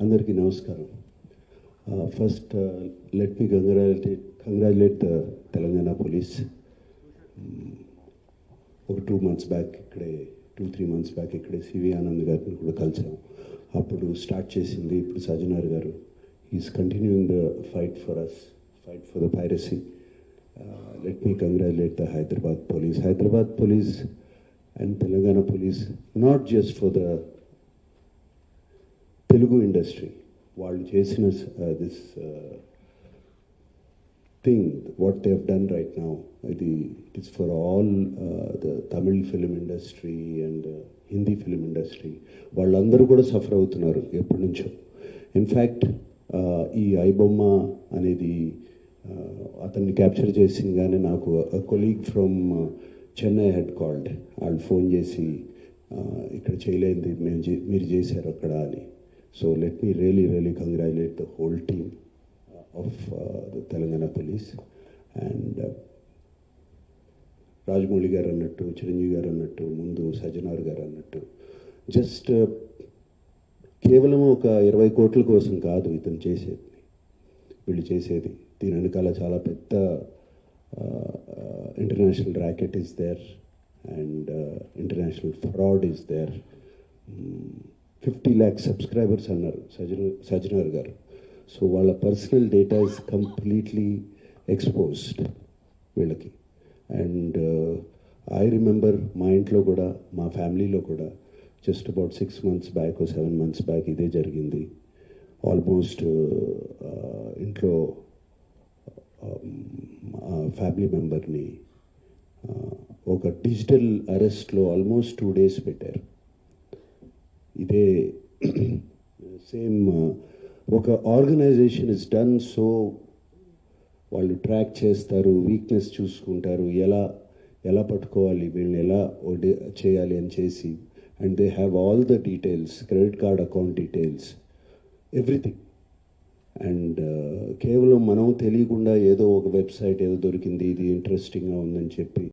అందరికీ నమస్కారం. First let me congratulate congratulate the Telangana police ఒక టూ మంత్స్ బ్యాక్ ఇక్కడే టూ త్రీ మంత్స్ బ్యాక్ ఇక్కడే సివి ఆనంద్ గారిని కూడా కలిసాం. అప్పుడు స్టార్ట్ చేసింది ఇప్పుడు Sajjanar garu. Is continuing the fight for us fight for the piracy let me congratulate the Hyderabad police Hyderabad police and Telangana police not just for the Telugu industry వాళ్ళు చేసిన this thing what they have done right now ఇది it is for all the Tamil film industry and Hindi film industry వాళ్ళందరూ కూడా suffer అవుతున్నారు ఎప్పటి నుంచో. In fact ఈ ఐబొమ్మ అనేది అతన్ని క్యాప్చర్ చేసిందిగానే నాకు colleague from Chennai head called వాళ్ళు ఫోన్ చేసి ఇక్కడ చేయలేదు మేము చే- మీరు చేశారు అక్కడ అని. So let me really really congratulate the whole team of the Telangana police and Rajamouli garu అన్నట్టు చిరంజీవి గారు అన్నట్టు ముందు సజ్జనార్ గారు అన్నట్టు జస్ట్ uh, కేవలం ఒక ఇరవై కోట్ల కోసం కాదు ఇతను చేసేది వీళ్ళు చేసేది. దీని వెనకాల చాలా పెద్ద international racket is there and international fraud is there fifty lakhs subscribers అన్నారు సజన సజనర్ గారు. సో వాళ్ళ personal data is completely exposed వీళ్ళకి. అండ్ ఐ రిమెంబర్ మా ఇంట్లో కూడా మా ఫ్యామిలీలో కూడా just about six months back seven months back ఇదే జరిగింది. ఆల్మోస్ట్ uh, ఇంట్లో um, ఫ్యామిలీ మెంబర్ని ఒక డిజిటల్ అరెస్ట్లో ఆల్మోస్ట్ టూ డేస్ పెట్టారు. ఇదే సేమ్ ఒక ఆర్గనైజేషన్ ఇస్ డన్ సో వాళ్ళు ట్రాక్ చేస్తారు వీక్నెస్ చూసుకుంటారు ఎలా ఎలా పట్టుకోవాలి వీళ్ళని ఎలా చేయాలి అని చేసి and they have all the details credit card account details everything and uh, కేవలం మనం తెలియకుండా ఏదో ఒక వెబ్సైట్ ఏదో దొరికింది ఇది ఇంట్రెస్టింగ్గా ఉందని చెప్పి.